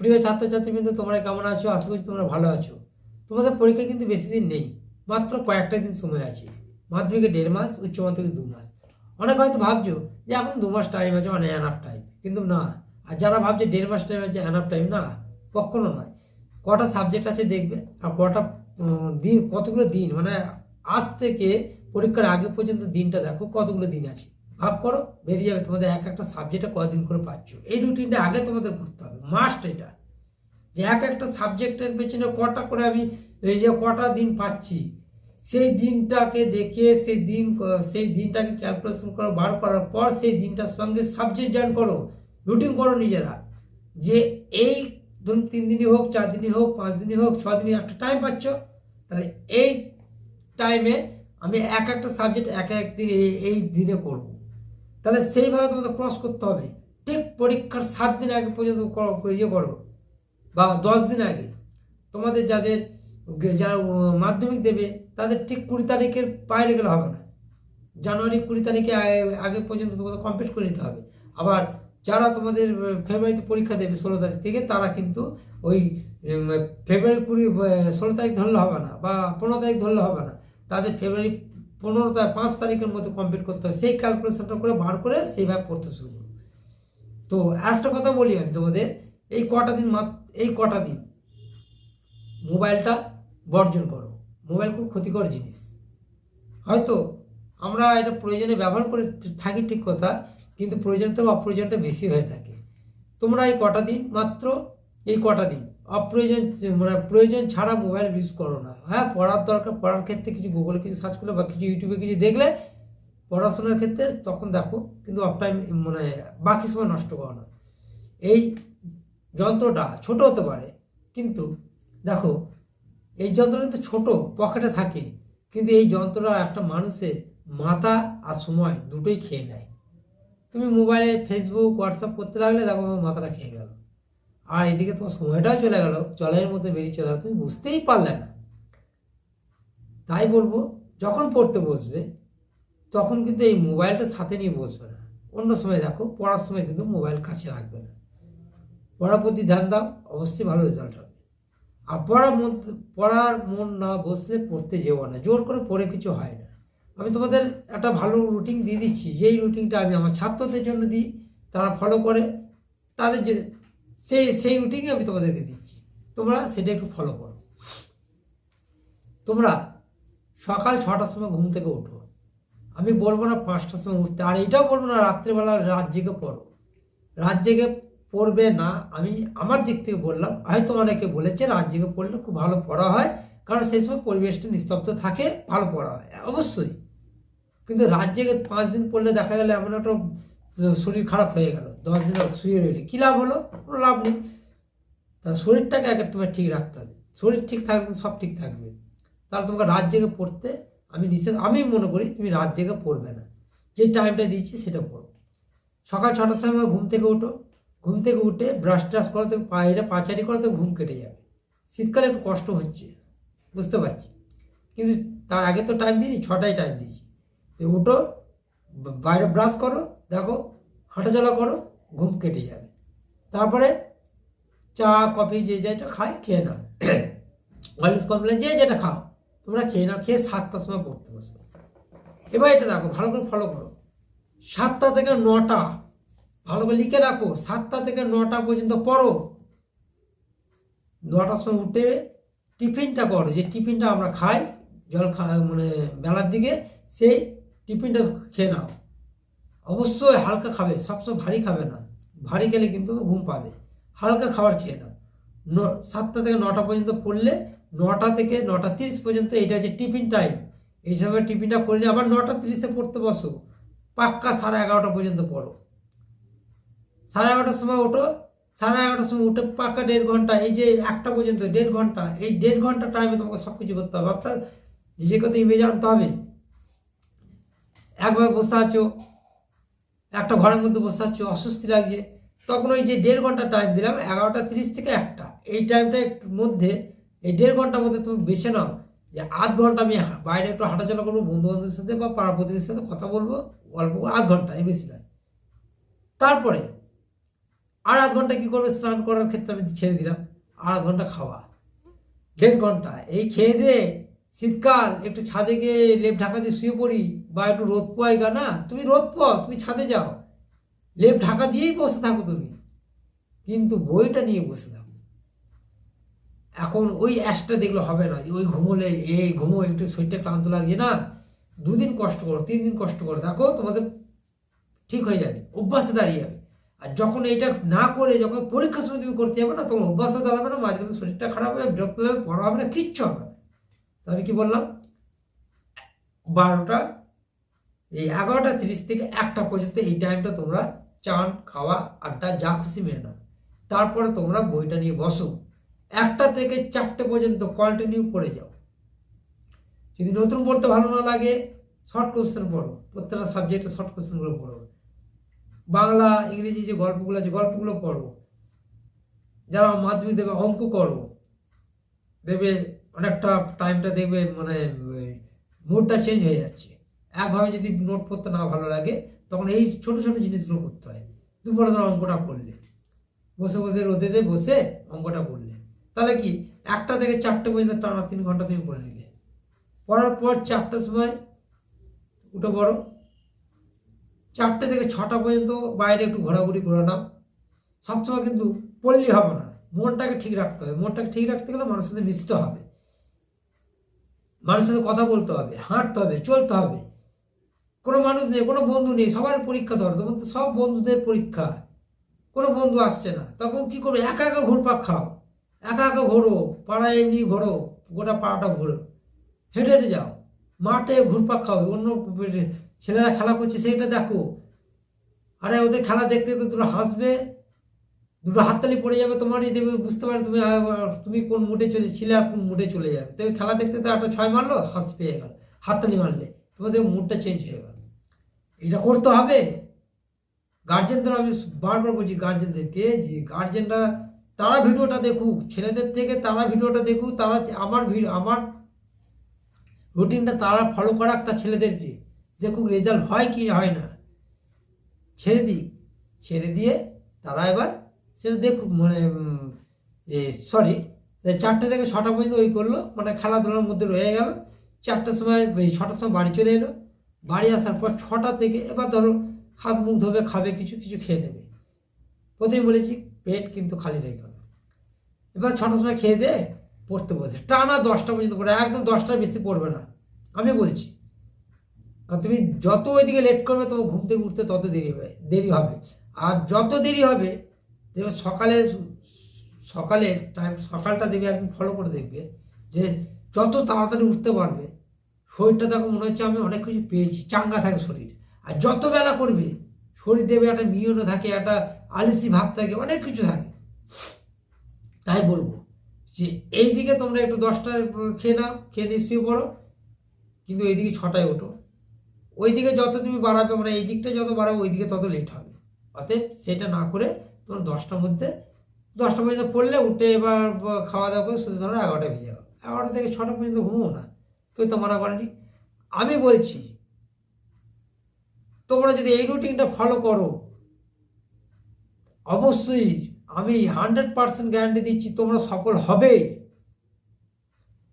প্রিয় ছাত্রছাত্রীবৃন্দ, তোমরা কেমন আছো? আশা করছি তোমরা ভালো আছো। তোমাদের পরীক্ষা কিন্তু বেশি দিন নেই, মাত্র কয়েকটা দিন সময় আছে। মাধ্যমিকে দেড় মাস, উচ্চ মাধ্যমিকে দু মাস। অনেক হয়তো ভাবছ যে এখন দু মাস টাইম আছে মানে অ্যানাফ টাইম কিন্তু না, আর যারা ভাবছে দেড় মাস টাইম আছে অ্যানাফ টাইম না, কখনো নয়। কটা সাবজেক্ট আছে দেখবে, আর কটা দিন, কতগুলো দিন মানে আজ থেকে পরীক্ষার আগে পর্যন্ত দিনটা দেখো, কতগুলো দিন আছে। ভাব করো, বেরিয়ে যাবে তোমাদের এক একটা সাবজেক্টে কদিন করে পাচ্ছ। এই রুটিনটা আগে তোমাদের করতে হবে মাস্ট এটা। যে এক একটা সাবজেক্টের পেছনে কটা করে আমি, এই যে কটা দিন পাচ্ছি, সেই দিনটাকে দেখে, সেই দিন, সেই দিনটাকে ক্যালকুলেশন করো, বার করার পর সেই দিনটার সঙ্গে সাবজেক্ট জয়েন করো রুটিন করো নিজেরা। যে এই ধরুন তিন দিনই হোক, চার দিনই হোক, পাঁচ দিনই হোক, ছ দিনই একটা টাইম পাচ্ছ, তাহলে এই টাইমে আমি এক একটা সাবজেক্ট এক এক দিন এই- দিনে করব। তাহলে সেইভাবে তোমাদের ক্রস করতে হবে। ঠিক পরীক্ষার সাত দিন আগে পর্যন্ত ইয়ে করো। বা দশ দিন আগে। তোমাদের যাদের, যারা মাধ্যমিক দেবে, তাদের ঠিক কুড়ি তারিখের বাইরে গেলে হবে না। জানুয়ারি কুড়ি তারিখে আগে পর্যন্ত তোমাদের কমপ্লিট করে নিতে হবে। আবার যারা তোমাদের ফেব্রুয়ারিতে পরীক্ষা দেবে ষোলো তারিখ থেকে, তারা কিন্তু ওই ফেব্রুয়ারি কুড়ি ষোলো তারিখ ধরলে হবে না, বা পনেরো তারিখ ধরলে হবে না। তাদের ফেব্রুয়ারি পনেরো তারিখ পাঁচ তারিখের মধ্যে কমপ্লিট করতে হবে। সেই ক্যালকুলেশনটা করে বার করে সেইভাবে পড়তে শুরু করো। তো একটা কথা বলি আমি তোমাদের, এই কটা দিন মাত্র এই কটা দিন মোবাইলটা বর্জন করো। মোবাইল খুব ক্ষতিকর জিনিস। হয়তো আমরা এটা প্রয়োজনে ব্যবহার করে থাকি ঠিক কথা, কিন্তু প্রয়োজন থেকে অপ্রয়োজনটা বেশি হয়ে থাকে। তোমরা এই কটা দিন মাত্র, এই কটা দিন অপ্রয়োজন মানে প্রয়োজন ছাড়া মোবাইল ইউজ করো না। হ্যাঁ পড়ার দরকার, পড়ার ক্ষেত্রে কিছু গুগলে কিছু সার্চ করলে বা কিছু ইউটিউবে কিছু দেখলে পড়াশোনার ক্ষেত্রে তখন দেখো, কিন্তু অফ টাইম মানে বাকি সময় নষ্ট করো না। এই যন্ত্রটা ছোট হতে পারে, কিন্তু দেখো, এই যন্ত্র কিন্তু ছোট পকেটে থাকে, কিন্তু এই যন্ত্রটা একটা মানুষের মাথা আর সময় দুটোই খেয়ে নেয়। তুমি মোবাইলে ফেসবুক হোয়াটসঅ্যাপ করতে লাগলে দেখো তোমার মাথাটা খেয়ে গেল। আর এদিকে তোমার সময়টাও চলে গেল, জলের মধ্যে বেরিয়ে চলে তুমি বুঝতেই পারলে না। তাই বলব, যখন পড়তে বসবে, তখন কিন্তু এই মোবাইলটা সাথে নিয়ে বসবে না। অন্য সময় দেখো, পড়ার সময় কিন্তু মোবাইল কাছে রাখবে না। পড়ার প্রতি ধ্যান দাও, অবশ্যই ভালো রেজাল্ট হবে। আর পড়ার মন পড়ার মন না বসলে পড়তে যেও না। জোর করে পড়ে কিছু হয় না। আমি তোমাদের একটা ভালো রুটিন দিয়ে দিচ্ছি। যেই রুটিনটা আমি আমার ছাত্রদের জন্য দিই, তারা ফলো করে। তাদের যে সেই সেই রুটিনই আমি তোমাদেরকে দিচ্ছি। তোমরা সেটা একটু ফলো করো। তোমরা সকাল ছটার সময় ঘুম থেকে ওঠো। আমি বলব না পাঁচটার সময় উঠতে। আর এটাও বলব না, রাত্রেবেলা রাত জেগে পড়ো। রাত জেগে পড়বে না, আমি আমার দিক থেকে বললাম। হয়তো অনেকে বলেছে, রাত জেগে পড়লে খুব ভালো পড়া হয়। কারণ সেই সময় পরিবেশটা নিস্তব্ধ থাকে, ভালো পড়া হয়। অবশ্যই। কিন্তু রাত জেগে পাঁচ দিন পড়লে দেখা গেলে এমন একটা শরীর খারাপ হয়ে গেল। দশ দিন শুয়ে রইলে। কী লাভ হলো? কোনো লাভ নেই। তা শরীরটাকে আগে তোমার ঠিক রাখতে হবে। শরীর ঠিক থাকলে সব ঠিক থাকবে। তাহলে তোমাকে রাত জেগে পড়তে আমি নিষেধ, আমি মনে করি তুমি রাত জেগে পড়বে না। যে টাইমটা দিচ্ছি সেটা পড়ো। সকাল ছটার সময় ঘুম থেকে ওঠো ঘুম থেকে উঠে ব্রাশ ট্রাশ করতে পায়রা পাচারি করতে ঘুম কেটে যাবে। শীতকালে একটু কষ্ট হচ্ছে, বুঝতে পারছি। কিন্তু তার আগে তো টাইম দিইনি, ছটায় টাইম দিয়েছি। তো উঠো বাইরে ব্রাশ করো, দেখো, হাঁটাচলা করো ঘুম কেটে যাবে। তারপরে চা, কফি যে যেটা খায়, খেয়ে নাও। ওয়াইলেস কমপ্লেন যে যেটা খাও, তোমরা খেয়ে নাও, খেয়ে সাতটার সময় পড়তে বসবে। এবার এটা দেখো, ভালো করে ফলো করো। সাতটা থেকে নটা, ভালো করে লিখে রাখো, সাতটা থেকে নটা পর্যন্ত পড়ো। নটার সময় উঠে টিফিনটা করো, যে টিফিনটা আমরা খাই, জল খা মানে বেলার দিকে, সেই টিফিনটা খেয়ে নাও। অবশ্যই হালকা খাবে, সবসময় ভারী খাবে না। ভারী খেলে কিন্তু ঘুম পাবে। হালকা খাবার খেয়ে নাও। ন, সাতটা থেকে নটা পর্যন্ত পড়লে নটা থেকে নটা তিরিশ পর্যন্ত এটা হচ্ছে টিফিন টাইম। এই সময় টিফিনটা করে নিয়ে আবার নটা তিরিশে পড়তে বসো। পাক্কা সাড়ে এগারোটা পর্যন্ত পড়ো। সাড়ে এগারোটার সময় ওঠো। সাড়ে এগারোটার সময় উঠে পাক্কা দেড় ঘণ্টা, এই যে একটা পর্যন্ত দেড় ঘণ্টা, এই দেড় ঘণ্টা টাইমে তোমাকে সব কিছু করতে হবে। অর্থাৎ নিজেকে তো ইমেজ আনতে হবে। একভাবে বসে আছো একটা ঘরের মধ্যে বসে আছো অস্বস্তি লাগছে। তখন ওই যে দেড় ঘণ্টা টাইম দিলাম, এগারোটা তিরিশ থেকে একটা। এই টাইমটা একটু মধ্যে, এই দেড় ঘণ্টার মধ্যে তুমি বেছে নাও যে আধ ঘণ্টা আমি বাইরে একটু হাঁটাচলা করব বন্ধু বান্ধবের সাথে বা পাড়া প্রতিবেশীর সাথে কথা বলব, অল্প আধ ঘণ্টা, এই বেশি নয়। তারপরে আর আধ ঘণ্টা কী করবে? স্নান করার ক্ষেত্রে আমি ছেড়ে দিলাম, আর আধ ঘণ্টা খাওয়া। দেড় ঘণ্টা, এই খেয়ে দিয়ে শীতকাল, একটু ছাদে গিয়ে লেপ ঢাকা দিয়ে শুয়ে পড়ি বা একটু রোদ পোয়াই গা না তুমি রোদ পাও তুমি ছাদে যাও। লেপ ঢাকা দিয়েই বসে থাকো তুমি। কিন্তু বইটা নিয়ে বসে থাকো। এখন ওই অ্যাশটা দেখলে হবে না ওই ঘুমোলে, এই ঘুমো, একটু শরীরটা ক্লান্ত লাগছে না। দুদিন কষ্ট করো, তিন দিন কষ্ট করো। দেখো তোমাদের ঠিক হয়ে যাবে, অভ্যাসে দাঁড়িয়ে যাবে। আর যখন এইটা না করে, যখন পরীক্ষার সময় তুমি করতে যাবে না, তখন অভ্যাসে দাঁড়াবে না, মাঝখানে শরীরটা খারাপ হবে, বিরক্ত হবে পড়া হবে না, কিচ্ছু হবে না। আমি কি বললাম? বারোটা, এই এগারোটা তিরিশ থেকে একটা পর্যন্ত এই টাইমটা তোমরা চান, খাওয়া, আড্ডা, যা খুশি মেনে নাও। তারপরে তোমরা বইটা নিয়ে বসো। একটা থেকে চারটে পর্যন্ত কন্টিনিউ করে যাও। যদি নতুন পড়তে ভালো না লাগে শর্ট কোশ্চেন পড়ো। প্রত্যেকটা সাবজেক্টে শর্ট কোশ্চেনগুলো পড়ো। বাংলা, ইংরেজি যে গল্পগুলো আছে, গল্পগুলো পড়ো। যারা মাধ্যমিক দেবে, অঙ্ক করো। দেবে অনেকটা টাইমটা দেখবে মানে মুডটা চেঞ্জ হয়ে যাচ্ছে। একভাবে যদি নোট করতে না ভালো লাগে, তখন এই ছোট ছোট জিনিসগুলো করতে হয়। দুপুরে ধরো অঙ্কটা করলে। বসে বসে রোদেতে বসে অঙ্কটা করলে। তাহলে কি? একটা থেকে চারটে পর্যন্ত টানা তিন ঘণ্টা তুমি পড়ে নিলে। পড়ার পর চারটার সময় উঠে পড়ো। চারটে থেকে ছটা পর্যন্ত বাইরে একটু ঘোরাঘুরি করে নাও। সবসময় কিন্তু পড়লেই হবে না। মনটাকে ঠিক রাখতে হবে। মনটাকে ঠিক রাখতে গেলে মানুষের সাথে মিশতে হবে। মানুষের সাথে কথা বলতে হবে, হাঁটতে হবে, চলতে হবে। কোনো মানুষ নেই, কোনো বন্ধু নেই, সবার পরীক্ষা ধর, তখন তো সব বন্ধুদের পরীক্ষা। কোনো বন্ধু আসছে না, তখন কি করবে? একা একা ঘুরপাক খাও। একা একা ঘোরো, পাড়ায় এমনি ঘোরো, গোটা পাড়াটা ঘোরো। হেঁটে হেঁটে যাও। মাঠে ঘুরপাক খাও, অন্য ছেলেরা খেলা করছে, সেইটা দেখো। আরে ওদের খেলা দেখতে দেখতে দুটো হাসবে দুটো হাততালি পড়ে যাবে তোমার তোমারই দেবে, বুঝতে পারে তুমি তুমি কোন মুডে চলে ছিলে আর কোন মুডে চলে যাবে। তবে খেলা দেখতে তো একটা ছয় মারলো হাস পেয়ে গেল। হাততালি মারলে, তোমাদের মুডটা চেঞ্জ হয়ে গেল। এটা করতে হবে। গার্জেনদের আমি বারবার বলছি গার্জেনদেরকে যে গার্জেনরা তারা ভিডিওটা দেখুক, ছেলেদের থেকে তারা ভিডিওটা দেখুক, তারা আমার ভিডিও আমার রুটিনটা তারা ফলো করাক তার ছেলেদেরকে। দেখুক রেজাল্ট হয় কি হয় না। ছেড়ে দিক। ছেড়ে দিয়ে তারা এবার সেটা দেখুক মানে সরি চারটে থেকে ছটা পর্যন্ত ওই করল মানে খেলাধুলার মধ্যে রয়ে গেল। চারটার সময় ছটার সময় বাড়ি চলে এলো। বাড়ি আসার পর ছটা থেকে এবার ধরো হাত মুখ ধোবে, খাবে, কিছু কিছু খেয়ে নেবে। প্রথমে বলেছি, পেট কিন্তু খালি রেখে না। এবার ছটার সময় খেয়ে দে পড়তে বসে। টানা দশটা পর্যন্ত পড়ে, একদম দশটার বেশি পড়বে না। আমি বলছি, কারণ তুমি যত ওইদিকে লেট করবে, তোমার ঘুম থেকে উঠতে তত দেরি হবে দেরি হবে। আর যত দেরি হবে দেখবে সকালে, সকালের টাইম সকালটা দেখবে একদম ফলো করে দেখবে যে যত তাড়াতাড়ি উঠতে পারবে, শরীরটা দেখো মনে হচ্ছে আমি অনেক কিছু পেয়েছি, চাঙ্গা থাকে শরীর। আর যত বেলা করবে, শরীর দেবে একটা মিয়নো থাকে, একটা আলিসি ভাব থাকে, অনেক কিছু থাকে। তাই বলব যে এই দিকে তোমরা একটু দশটায় খেয়ে নাও, খেয়ে শুয়ে পড়ো, কিন্তু এইদিকে ছটায় ওঠো। ওই দিকে যত তুমি বাড়াবে মানে এই দিকটা যত বাড়াবে ওই দিকে তত লেট হবে। অতএব সেটা না করে তোমার দশটার মধ্যে দশটা পর্যন্ত পড়লে উঠে এবার খাওয়া দাওয়া করে শুধু ধরো এগারোটা বেজে গেল। এগারোটা থেকে ছটা পর্যন্ত ঘুমো না। কেউ তো মানা করেনি। আমি বলছি, তোমরা যদি এই রুটিনটা ফলো করো, অবশ্যই আমি হান্ড্রেড পার্সেন্ট গ্যারান্টি দিচ্ছি তোমরা সফল হবে।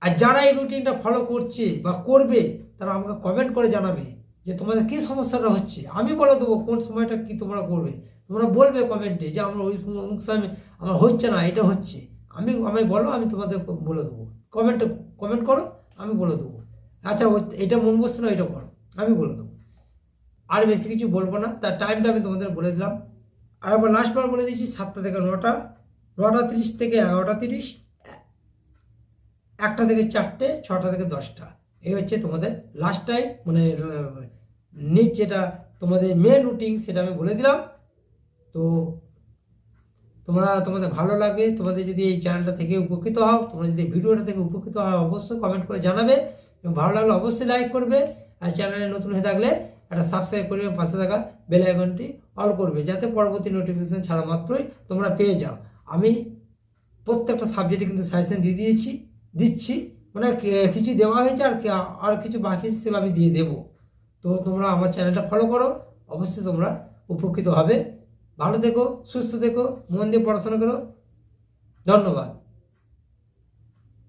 আর যারা এই রুটিনটা ফলো করছে বা করবে, তারা আমাকে কমেন্ট করে জানাবে যে তোমাদের কী সমস্যাটা হচ্ছে। আমি বলে দেবো কোন সময়টা কি তোমরা করবে। তোমরা বলবে কমেন্টে যে আমরা ওই অমুক সময় আমার হচ্ছে না, এটা হচ্ছে। আমি আমি বলো, আমি তোমাদের বলে দেবো। কমেন্টে কমেন্ট করো, আমি বলে দেবো। আচ্ছা এটা মন বসছে না এটা করো। আমি বলে দেবো। আর বেশি কিছু বলব না। তার টাইমটা আমি তোমাদের বলে দিলাম। আর আবার লাস্টবার বলে দিয়েছি সাতটা থেকে নটা। নটা তিরিশ থেকে এগারোটা তিরিশ। একটা থেকে চারটে, ছটা থেকে দশটা। এই হচ্ছে তোমাদের লাস্ট টাইম মানে নিট যেটা তোমাদের মেন রুটিন সেটা আমি বলে দিলাম। তো তোমরা, তোমাদের ভালো লাগবে তোমাদের যদি এই চ্যানেলটা থেকে উপকৃত হও, তোমরা যদি ভিডিওটা থেকে উপকৃত হও, অবশ্যই কমেন্ট করে জানাবে। এবং ভালো লাগলে অবশ্যই লাইক করবে। আর চ্যানেলে নতুন হয়ে থাকলে একটা সাবস্ক্রাইব করবে পাশে থাকা বেল আইকনটি অল করবে, যাতে পরবর্তী নোটিফিকেশান ছাড়া মাত্রই তোমরা পেয়ে যাও। আমি প্রত্যেকটা সাবজেক্টে কিন্তু সাজেশন দিয়ে দিয়েছি, দিচ্ছি। মানে কিছু দেওয়া হয়েছে আর আর কিছু বাকি সেগুলো আমি দিয়ে দেবো। তো তোমরা আমার চ্যানেলটা ফলো করো। অবশ্যই তোমরা উপকৃত হবে। ভালো থেকো সুস্থ থেকো মন দিয়ে পড়াশোনা করো। ধন্যবাদ।